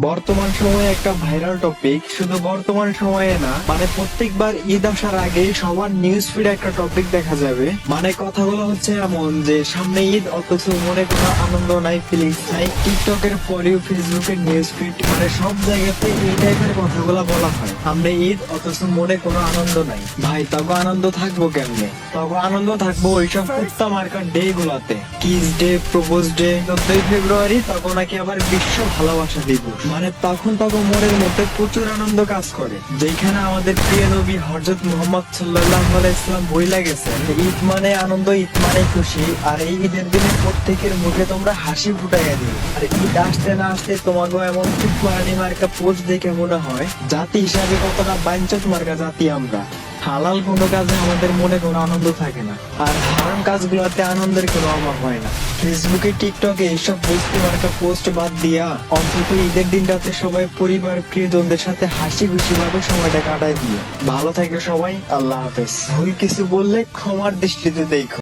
বর্তমান সময়ে একটা ভাইরাল টপিক শুধু বর্তমান সময়ে না মানে প্রত্যেকবার ঈদ আসার আগে সবার নিউজ ফিড একটা টপিক দেখা যাবে। মানে কথাগুলো হচ্ছে এমন যে, সামনে ঈদ, অথচ মনে কোনো আনন্দ নাই ফিলিংস নাই। টিকটকের পরেও ফেসবুকের নিউজ ফিড মানে সব জায়গাতে এই টাইপের কথাগুলো বলা হয়। সামনে ঈদ, অথচ মনে কোনো আনন্দ নাই। ভাই, তবে আনন্দ থাকব কেমনে? তবে আনন্দ থাকব ওইসব কুত্তা মার্কার ডে গুলাতে। কিস ডে প্রপোজ ডে চোদ্দই ফেব্রুয়ারি তখন নাকি আবার বিশ্ব ভালোবাসা দিবস। মানে তখন তখন মনের মধ্যে প্রচুর আনন্দ কাজ করে। যেখানে আমাদের প্রিয় নবী হজরত মোহাম্মদ সাল্লাহ ইসলাম বইলা গেছে ঈদ মানে আনন্দ, ঈদ মানে খুশি, আর এই ঈদের দিনে প্রত্যেকের মুখে তোমরা হাসি ফুটাইয়া দিও। আর ঈদ আসতে না আসতে তোমাকে এমন মারানি মার্কা পোস্ট দেখে মনে হয়, জাতি হিসাবে কতটা বাঞ্চত মার্কা জাতি আমরা। হালাল কোনো কাজে আমাদের মনে কোনো আনন্দ থাকে না। আর হারাম কাজগুলোতে আনন্দের কোনো অভাব হয় না। ফেসবুকে, টিকটকে এইসব বুঝতে মার্কা পোস্ট বাদ দিয়া অন্তত ঈদের দিন রাতে সবাই পরিবার, প্রিয়জনদের সাথে হাসি খুশি ভাবে সময়টা কাটায় দিয়ে ভালো থাকে সবাই, আল্লাহ হাফেজ। ভুল কিছু বললে ক্ষমার দৃষ্টিতে দেখো।